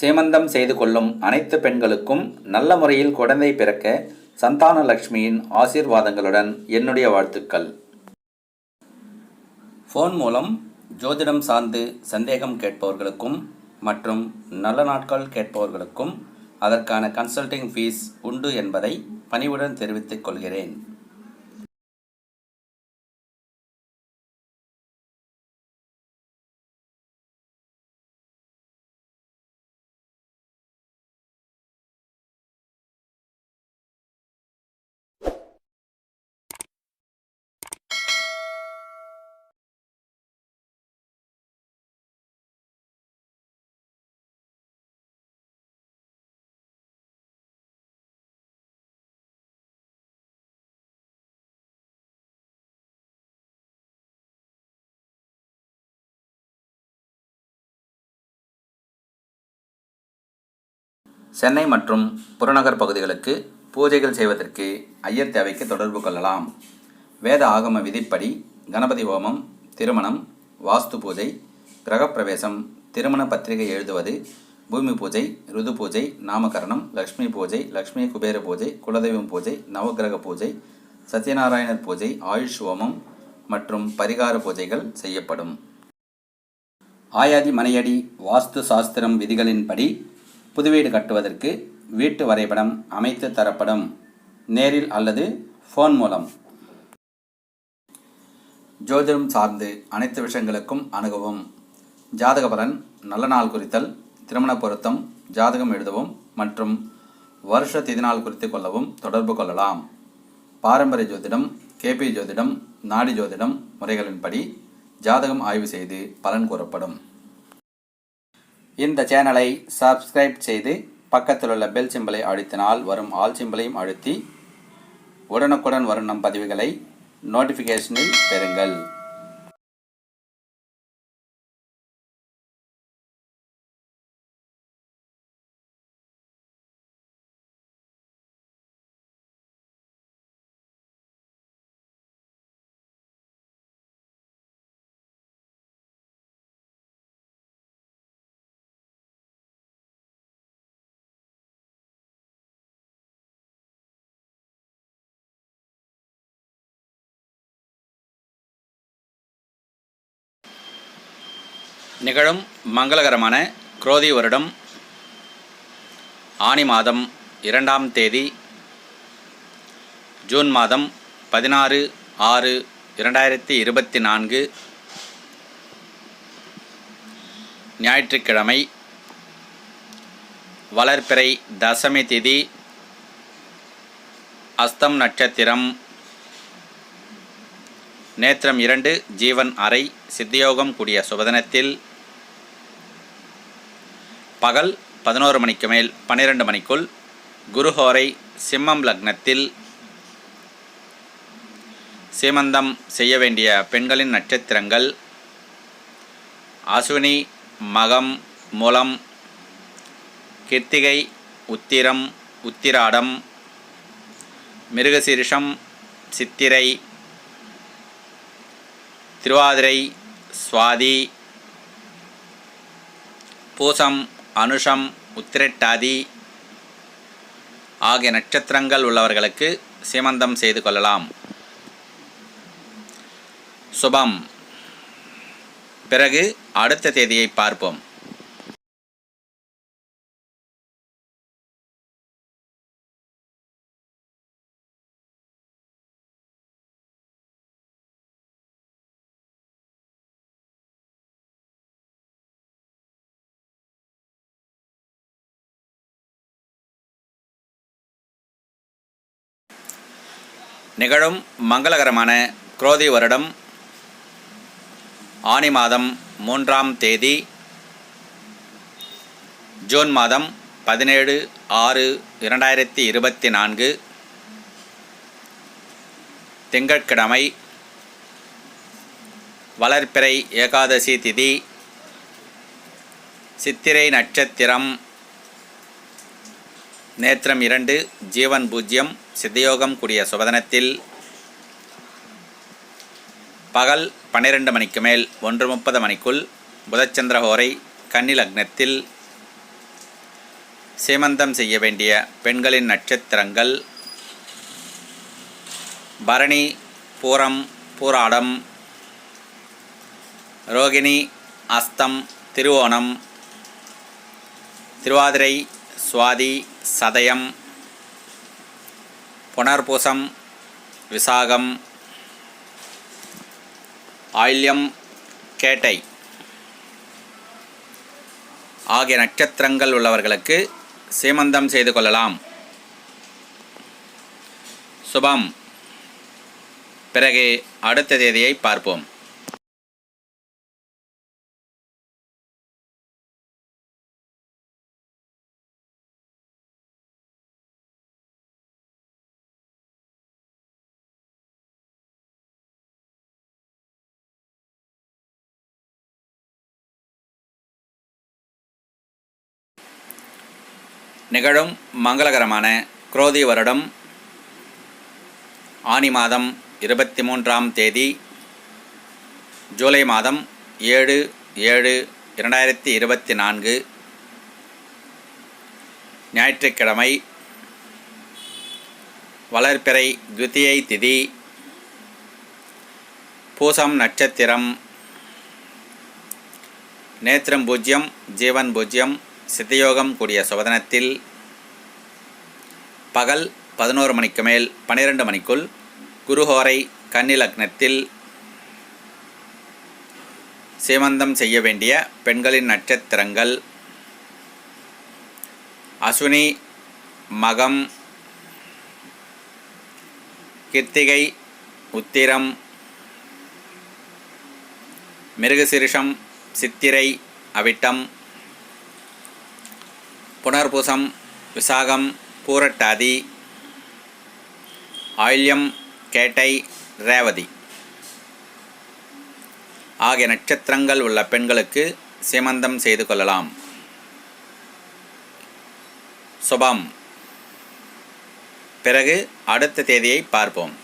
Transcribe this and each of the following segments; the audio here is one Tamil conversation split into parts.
சேமந்தம் செய்து கொள்ளும் அனைத்து பெண்களுக்கும் நல்ல முறையில் குழந்தை பிறக்க சந்தான லக்ஷ்மியின் ஆசீர்வாதங்களுடன் என்னுடைய வாழ்த்துக்கள். ஃபோன் மூலம் ஜோதிடம் சார்ந்து சந்தேகம் கேட்பவர்களுக்கும் மற்றும் நல்ல நாட்கள் கேட்பவர்களுக்கும் அதற்கான கன்சல்டிங் ஃபீஸ் உண்டு என்பதை பணிவுடன் தெரிவித்துக் கொள்கிறேன். சென்னை மற்றும் புறநகர் பகுதிகளுக்கு பூஜைகள் செய்வதற்கு ஐயர் தேவைக்கு தொடர்பு கொள்ளலாம். வேத ஆகம விதிப்படி கணபதி ஹோமம் திருமணம் வாஸ்து பூஜை கிரகப்பிரவேசம் திருமண பத்திரிகை எழுதுவது பூமி பூஜை ருது பூஜை நாமகரணம் லக்ஷ்மி பூஜை லக்ஷ்மி குபேர பூஜை குலதெய்வம் பூஜை நவக்கிரக பூஜை சத்யநாராயணர் பூஜை ஆயுஷ் ஹோமம் மற்றும் பரிகார பூஜைகள் செய்யப்படும். ஆயாதி மனையடி வாஸ்து சாஸ்திரம் விதிகளின்படி புது வீடு கட்டுவதற்கு வீட்டு வரைபடம் அமைத்து தரப்படும் நேரில் அல்லது ஃபோன் மூலம். ஜோதிடம் சார்ந்து அனைத்து விஷயங்களுக்கும் அணுகவும். ஜாதக பலன் நல்ல நாள் குறித்தல் திருமண பொருத்தம் ஜாதகம் எழுதவும் மற்றும் வருஷ திதிநாள் குறித்து கொள்ளவும் தொடர்பு கொள்ளலாம். பாரம்பரிய ஜோதிடம் கேபி ஜோதிடம் நாடி ஜோதிடம் முறைகளின்படி ஜாதகம் ஆய்வு செய்து பலன் கூறப்படும். இந்த சேனலை சப்ஸ்கிரைப் செய்து பக்கத்தில் உள்ள பெல் சிம்பிளை அழுத்தினால் வரும் ஆல் சிம்பலையும் அழுத்தி உடனுக்குடன் வரும் நம் பதிவுகளை நோட்டிஃபிகேஷனில் பெறுங்கள். நிகழும் மங்களகரமான குரோதி வருடம் ஆனி மாதம் இரண்டாம் தேதி ஜூன் மாதம் பதினாறு ஆறு இரண்டாயிரத்தி இருபத்தி நான்கு ஞாயிற்றுக்கிழமை வளர்ப்பிறை தசமி திதி அஸ்தம் நட்சத்திரம் நேத்திரம் இரண்டு ஜீவன் அறை சித்தியோகம் கூடிய சுபதினத்தில் பகல் பதினோரு மணிக்கு மேல் பன்னிரண்டு மணிக்குள் குருஹோரை சிம்மம் லக்னத்தில் சீமந்தம் செய்ய வேண்டிய பெண்களின் நட்சத்திரங்கள் அஸ்வினி மகம் மூலம் கிருத்திகை உத்திரம் உத்திராடம் மிருகசீரிஷம் சித்திரை திருவாதிரை சுவாதி பூசம் அனுஷம் உத்திரட்டாதி ஆகிய நட்சத்திரங்கள் உள்ளவர்களுக்கு சீமந்தம் செய்து கொள்ளலாம். சுபம். பிறகு அடுத்த தேதியை பார்ப்போம். நிகழும் மங்களகரமான குரோதி வருடம் ஆனி மாதம் மூன்றாம் தேதி ஜூன் மாதம் பதினேழு ஆறு இரண்டாயிரத்தி இருபத்தி நான்கு திங்கட்கிழமை வளர்ப்பிறை ஏகாதசி திதி சித்திரை நட்சத்திரம் நேத்திரம் இரண்டு ஜீவன் பூஜ்யம் சித்தயோகம் கூடிய சுபதனத்தில் பகல் பன்னிரண்டு மணிக்கு மேல் ஒன்று முப்பது மணிக்குள் புதச்சந்திரஹோரை கன்னி லக்னத்தில் சீமந்தம் செய்ய வேண்டிய பெண்களின் நட்சத்திரங்கள் பரணி பூரம் பூராடம் ரோகிணி அஸ்தம் திருவோணம் திருவாதிரை சுவாதி சதயம் புனர்பூசம் விசாகம் ஆயில்யம் கேட்டை ஆகிய நட்சத்திரங்கள் உள்ளவர்களுக்கு சீமந்தம் செய்து கொள்ளலாம். சுபம். பிறகு அடுத்த தேதியை பார்ப்போம். நிகழும் மங்களகரமான குரோதி வருடம் ஆனி மாதம் இருபத்தி மூன்றாம் தேதி ஜூலை மாதம் ஏழு ஏழு இரண்டாயிரத்தி இருபத்தி நான்கு ஞாயிற்றுக்கிழமை வளர்ப்பிறை துவித்தியை திதி பூசம் நட்சத்திரம் நேத்திரம் பூஜ்யம் ஜீவன் பூஜ்யம் சித்தயோகம் கூடிய சுவதனத்தில் பகல் பதினோரு மணிக்கு மேல் பன்னிரண்டு மணிக்குள் குருஹோரை கன்னிலக்னத்தில் சீமந்தம் செய்ய வேண்டிய பெண்களின் நட்சத்திரங்கள் அஸ்வினி மகம் கிருத்திகை உத்திரம் மிருகசிரிஷம் சித்திரை அவிட்டம் புனர்பூசம் விசாகம் பூரட்டாதி ஆயில்யம் கேட்டை ரேவதி. ஆகிய நட்சத்திரங்கள் உள்ள பெண்களுக்கு சீமந்தம் செய்து கொள்ளலாம். சுபம். பிறகு அடுத்த தேதியை பார்ப்போம்.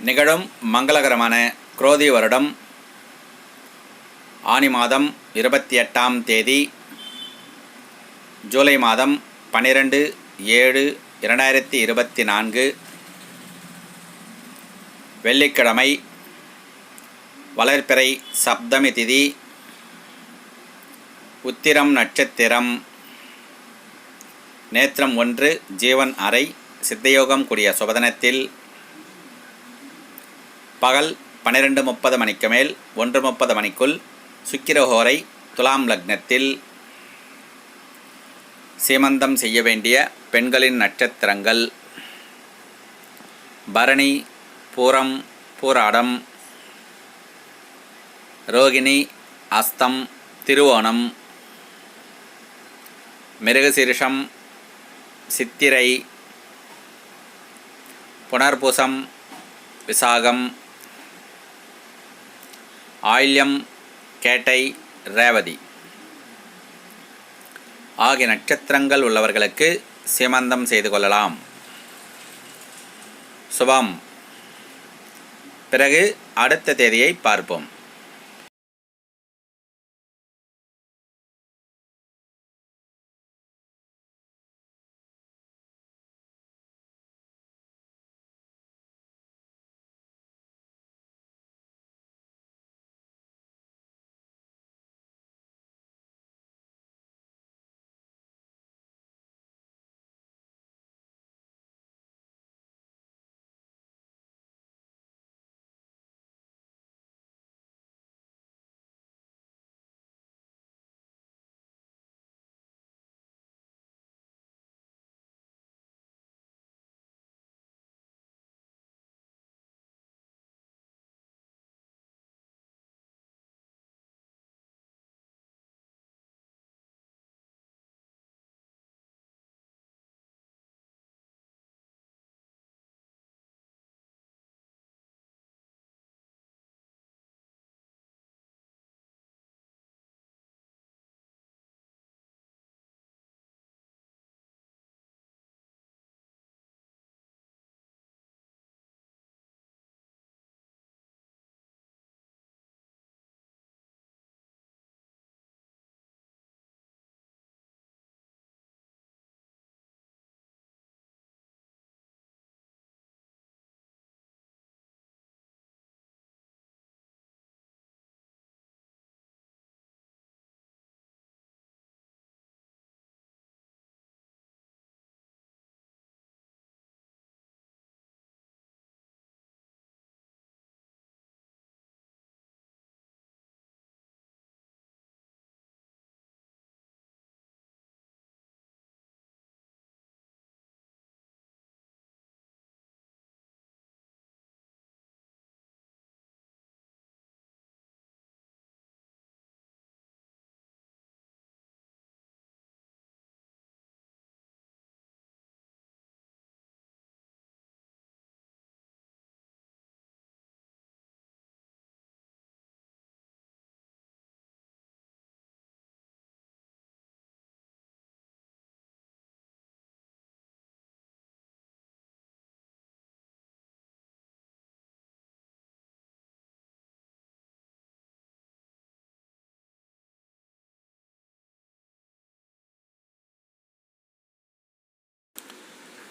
நிகழும் மங்களகரமான குரோதி வருடம் ஆனி மாதம் இருபத்தி எட்டாம் தேதி ஜூலை மாதம் பன்னிரெண்டு ஏழு இரண்டாயிரத்தி இருபத்தி நான்கு வெள்ளிக்கிழமை வளர்பிறை சப்தமி திதி உத்திரம் நட்சத்திரம் நேத்திரம் ஒன்று ஜீவன் அறை சித்தயோகம் கூடிய சுபதனத்தில் பகல் பன்னிரெண்டு முப்பது மணிக்கு மேல் ஒன்று முப்பது மணிக்குள் சுக்கிரஹோரை துலாம் லக்னத்தில் சீமந்தம் செய்ய வேண்டிய பெண்களின் நட்சத்திரங்கள். பரணி பூரம் பூராடம் ரோகிணி அஸ்தம் திருவோணம் மிருகசீரிஷம் சித்திரை புனர்பூசம் விசாகம் ஆயில்யம் கேட்டை ரேவதி. ஆகிய நட்சத்திரங்கள் உள்ளவர்களுக்கு சீமந்தம் செய்து கொள்ளலாம். சுபம். பிறகு அடுத்த தேதியை பார்ப்போம்.